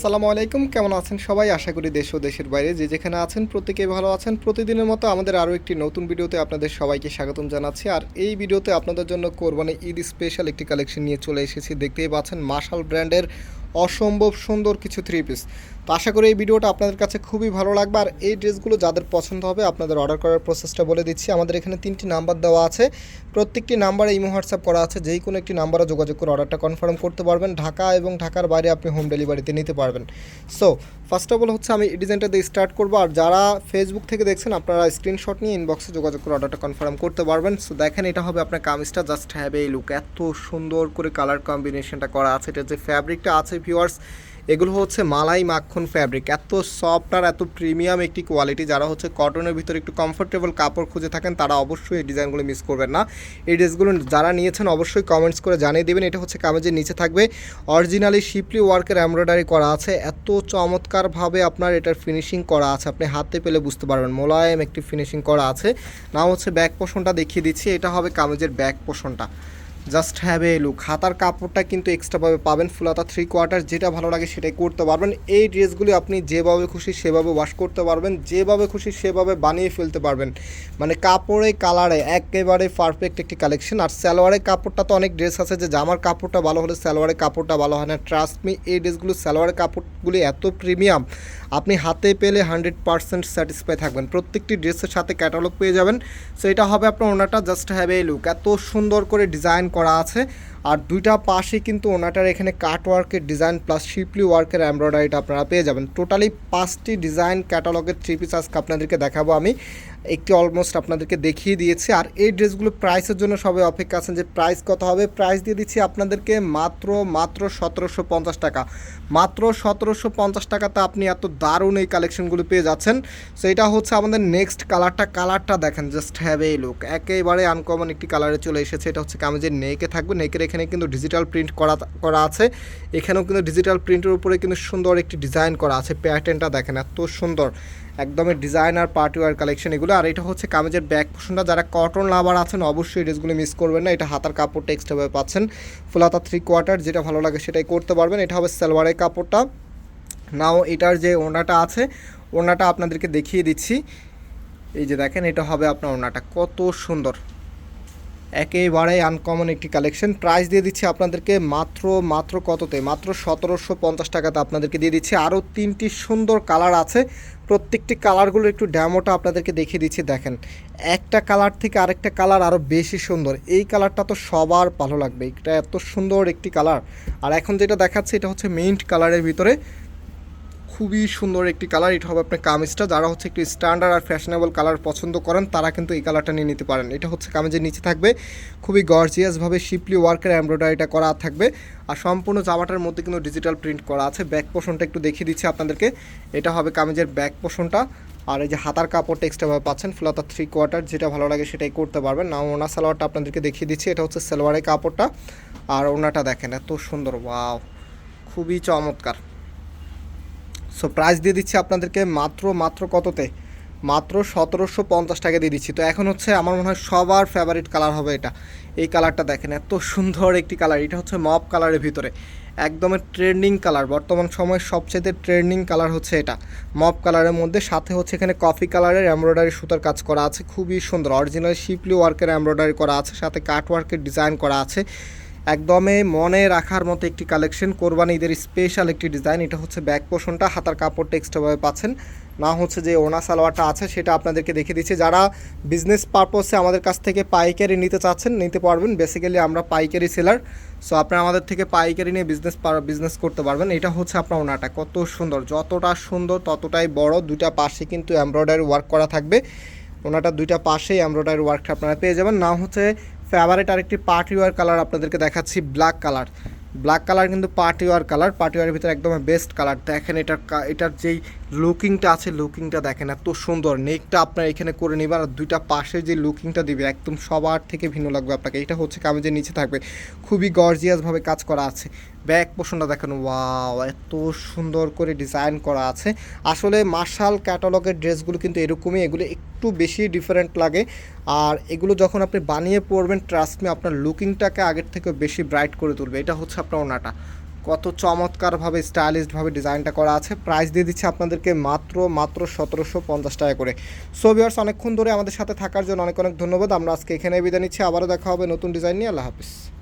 আসসালামু আলাইকুম, কেমন আছেন সবাই? আশা করি দেশ ও দেশের বাইরে যে যেখানে আছেন প্রত্যেকে ভালো আছেন। প্রতিদিনের মতো আমাদের আরও একটি নতুন ভিডিওতে আপনাদের সবাইকে স্বাগতম জানাচ্ছি। আর এই ভিডিওতে আপনাদের জন্য কোরবানি ঈদ স্পেশাল একটি কালেকশন নিয়ে চলে এসেছি। দেখতেই পাচ্ছেন মার্শাল ব্র্যান্ডের অসম্ভব সুন্দর কিছু থ্রি পিস তো আশা করি এই ভিডিওটা আপনাদের কাছে খুবই ভালো লাগবে। আর এই ড্রেসগুলো যাদের পছন্দ হবে, আপনাদের অর্ডার করার প্রসেসটা বলে দিচ্ছি। আমাদের এখানে তিনটি নাম্বার দেওয়া আছে। প্রত্যেকটি নাম্বারে ইমো হোয়াটসঅ্যাপ করা আছে। যেই কোনো একটি নাম্বারে যোগাযোগ করে অর্ডারটা কনফার্ম করতে পারবেন। ঢাকা এবং ঢাকার বাইরে আপনি হোম ডেলিভারিতে নিতে পারবেন। সো ফার্স্ট অফ অল হচ্ছে আমি ডিজাইনটা দিয়ে স্টার্ট করব। আর যারা ফেসবুক থেকে দেখছেন, আপনারা স্ক্রিনশট নিয়ে ইনবক্সে যোগাযোগ করে অর্ডারটা কনফার্ম করতে পারবেন। সো দেখেন এটা হবে আপনার কামিজটা। জাস্ট হ্যাভ এই লুক এত সুন্দর করে কালার কম্বিনেশনটা করা আছে। এটা যে ফ্যাব্রিকটা আছে ভিউয়ার্স, এগুলো হচ্ছে মালাই মাখন ফ্যাব্রিক। এত সফট আর এত প্রিমিয়াম একটি কোয়ালিটি, যারা হচ্ছে কটনের ভিতরে একটু কমফোর্টেবল কাপড় খুঁজে থাকেন, তারা অবশ্যই এই ডিজাইনগুলো মিস করবেন না। এই ড্রেসগুলো যারা নিয়েছেন, অবশ্যই কমেন্টস করে জানিয়ে দেবেন। এটা হচ্ছে কামেজের নিচে থাকবে। অরিজিনালি শিপলি ওয়ার্কের এমব্রয়ডারি করা আছে। এত চমৎকারভাবে আপনার এটার ফিনিশিং করা আছে। আপনি হাতে পেলে বুঝতে পারবেন, মোলায়েম একটি ফিনিশিং করা আছে। না হচ্ছে ব্যাক পোষণটা দেখিয়ে দিচ্ছি। এটা হবে কামেজের ব্যাক পোষণটা। জাস্ট হ্যাভ এ লুক হাতার কাপড়টা কিন্তু এক্সট্রাভাবে পাবেন, ফুল ফুলাতা থ্রি কোয়ার্টার যেটা ভালো লাগে সেটাই করতে পারবেন। এই ড্রেসগুলি আপনি যেভাবে খুশি সেভাবে ওয়াশ করতে পারবেন, যেভাবে খুশি সেভাবে বানিয়ে ফেলতে পারবেন। মানে কাপড়ে কালারে একেবারে পারফেক্ট একটি কালেকশন আর সালোয়ারের কাপড়টা তো অনেক ড্রেস আছে যে জামার কাপড়টা ভালো হলে সালোয়ারের কাপড়টা ভালো হয় না। ট্রাস্ট মি এই ড্রেসগুলো সালোয়ারের কাপড়গুলি এত প্রিমিয়াম আপনি হাতে পেলে হান্ড্রেড পার্সেন্ট স্যাটিসফাই থাকবেন। প্রত্যেকটি ড্রেসের সাথে ক্যাটালগ পেয়ে যাবেন। সো এটা হবে আপনার ওনাটা জাস্ট হ্যাভ এই লুক এত সুন্দর করে ডিজাইন করা আছে। আর দুইটা পাশে কিন্তু ওনাটার এখানে কাট ওয়ার্কের ডিজাইন প্লাস শিপলি ওয়ার্কের এমব্রয়ডারিটা আপনারা পেয়ে যাবেন। টোটালি পাঁচটি ডিজাইন ক্যাটালগের থ্রি পিস আজকে আপনাদেরকে দেখাবো আমি। একটি অলমোস্ট আপনাদেরকে দেখিয়ে দিয়েছি। আর এই ড্রেসগুলো প্রাইসের জন্য সবাই অপেক্ষা আছেন যে প্রাইস কত হবে? প্রাইস দিয়ে দিচ্ছি আপনাদেরকে মাত্র মাত্র সতেরোশো পঞ্চাশ টাকা। মাত্র সতেরোশো পঞ্চাশ টাকাতে আপনি এত দারুণ এই কালেকশনগুলো পেয়ে যাচ্ছেন। সো এটা হচ্ছে আমাদের নেক্সট কালারটা কালারটা দেখেন জাস্ট হ্যাভ এই লুক একেবারে আনকমন একটি কালারে চলে এসেছে। এটা হচ্ছে কামেজের নেকে থাকবে। নেকের এখানে কিন্তু ডিজিটাল প্রিন্ট করা করা আছে। এখানেও কিন্তু ডিজিটাল প্রিন্টের উপরে কিন্তু সুন্দর একটি ডিজাইন করা আছে। প্যাটার্নটা দেখেন এত সুন্দর। একদমই ডিজাইনার পার্টি ওয়ার কালেকশন এগুলো। আর এটা হচ্ছে কামেজের ব্যাক পোর্শনটা, যারা কটন লাভার আছেন, অবশ্যই ড্রেসগুলো মিস করবেন না। এটা হাতার কাপড়টা এক্সট্রাভাবে পাচ্ছেন। ফুলাতা থ্রি কোয়ার্টার যেটা ভালো লাগে সেটাই করতে পারবেন। এটা হবে সালোয়ারের কাপড়টা। নাও এটার যে ওনাটা আছে ওনাটা আপনাদেরকে দেখিয়ে দিচ্ছি। এই যে দেখেন, এটা হবে আপনার ওনাটা কত সুন্দর। একেবারে আনকমন একটি কালেকশন প্রাইস দিয়ে দিচ্ছি আপনাদেরকে মাত্র মাত্র কততে? মাত্র সতেরোশো পঞ্চাশ টাকাতে আপনাদেরকে দিয়ে দিচ্ছি। আরও তিনটি সুন্দর কালার আছে। প্রত্যেকটি কালারগুলো একটু ড্যামোটা আপনাদেরকে দেখিয়ে দিচ্ছি, দেখেন। একটা কালার থেকে আরেকটা কালার আরও বেশি সুন্দর। এই কালারটা তো সবার ভালো লাগবে। এটা এত সুন্দর একটি কালার আর এখন যেটা দেখাচ্ছে, এটা হচ্ছে মিন্ট কালারের ভিতরে। খুবই সুন্দর একটি কালার এটা হবে আপনার কামিজটা। যারা হচ্ছে একটু স্ট্যান্ডার্ড আর ফ্যাশনেবল কালার পছন্দ করেন, তারা কিন্তু এই কালারটা নিয়ে নিতে পারেন। এটা হচ্ছে কামিজের নিচে থাকবে। খুবই গর্জিয়াসভাবে শিপলি ওয়ার্কের এমব্রয়ডারিটা করা থাকবে। আর সম্পূর্ণ জামাটার মধ্যে কিন্তু ডিজিটাল প্রিন্ট করা আছে। ব্যাক পোষণটা একটু দেখিয়ে দিচ্ছি আপনাদেরকে। এটা হবে কামিজের ব্যাক পোষণটা আর এই যে হাতার কাপড়টা এক্সট্রাভাবে পাচ্ছেন ফ্লোতা থ্রি কোয়ার্টার যেটা ভালো লাগে সেটাই করতে পারবেন। না ওনা সালোয়ারটা আপনাদেরকে দেখিয়ে দিচ্ছি। এটা হচ্ছে সালোয়ারের কাপড়টা। আর ওনাটা দেখেন, এত সুন্দর ওয়াও খুবই চমৎকার। সো প্রাইস দিয়ে দিচ্ছি আপনাদেরকে মাত্র মাত্র কততে? মাত্র সতেরোশো পঞ্চাশ টাকা দিয়ে দিচ্ছি। তো এখন হচ্ছে আমার মনে হয় সবার ফেভারিট কালার হবে এটা। এই কালারটা দেখেন, এত সুন্দর একটি কালার এটা হচ্ছে মপ কালারের ভিতরে। একদমই ট্রেন্ডিং কালার বর্তমান সময়ের সবচেয়ে ট্রেন্ডিং কালার হচ্ছে এটা। মপ কালারের মধ্যে। সাথে হচ্ছে এখানে কফি কালারের এমব্রয়ডারি সুতার কাজ করা আছে। খুবই সুন্দর। অরিজিনাল শিপলি ওয়ার্কের এমব্রয়ডারি করা আছে। সাথে কাট ওয়ার্কের ডিজাইন করা আছে। একদমই মনে রাখার মতো একটি কালেকশন কোরবানি ঈদের স্পেশাল একটি ডিজাইন এটা হচ্ছে ব্যাক পোষণটা, হাতার কাপড়টা এক্সট্রাভাবে পাচ্ছেন। না হচ্ছে যে ওনা সালোয়ারটা আছে, সেটা আপনাদেরকে দেখিয়ে দিচ্ছি। যারা বিজনেস পারপসে আমাদের কাছ থেকে পাইকারি নিতে চাচ্ছেন, নিতে পারবেন। বেসিক্যালি আমরা পাইকারি সেলার সো আপনারা আমাদের থেকে পাইকারি নিয়ে বিজনেস বিজনেস করতে পারবেন। এটা হচ্ছে আপনার ওনাটা কত সুন্দর। যতটা সুন্দর, ততটাই বড়। দুইটা পাশে কিন্তু এমব্রয়ডারি ওয়ার্ক করা থাকবে। ওনাটা দুইটা পাশেই এমব্রয়ডারি ওয়ার্কটা আপনারা পেয়ে যাবেন। না হচ্ছে ফেভারিট আরেকটি পার্টি ওয়ার কালার আপনাদেরকে দেখাচ্ছি ব্ল্যাক কালার ব্ল্যাক কালার কিন্তু পার্টি ওয়ার কালার পার্টি ওয়ারের ভিতরে একদম বেস্ট কালার দেখেন এটার এটার যেই লুকিংটা আছে লুকিংটা দেখেন এত সুন্দর। নেকটা আপনার এখানে করে নেবেন আর দুইটা পাশে যে লুকিংটা দিবে, একদম সবার থেকে ভিন্ন লাগবে আপনাকে। এটা হচ্ছে কামিজের নিচে থাকবে। খুবই গর্জিয়াসভাবে কাজ করা আছে। ব্যাক পোষণটা দেখেন ওয়াও এত সুন্দর করে ডিজাইন করা আছে। আসলে মার্শাল ক্যাটালগের ড্রেসগুলো কিন্তু এরকমই, এগুলো একটু বেশি ডিফারেন্ট লাগে। আর এগুলো যখন আপনি বানিয়ে পরবেন ট্রাস্ট মি আপনার লুকিংটাকে আগের থেকে বেশি ব্রাইট করে তুলবে। এটা হচ্ছে আপনার ওনাটা। কত চমৎকারভাবে স্টাইলিশডভাবে ডিজাইনটা করা আছে। প্রাইস দিয়ে দিচ্ছে আপনাদেরকে মাত্র মাত্র সতেরোশো পঞ্চাশ টাকা করে। সো ভিউয়ার্স অনেকক্ষণ ধরে আমাদের সাথে থাকার জন্য অনেক অনেক ধন্যবাদ। আমরা আজকে এখানে বিদায় নিচ্ছি। আবারও দেখা হবে নতুন ডিজাইন নিয়ে। আল্লাহ হাফিজ।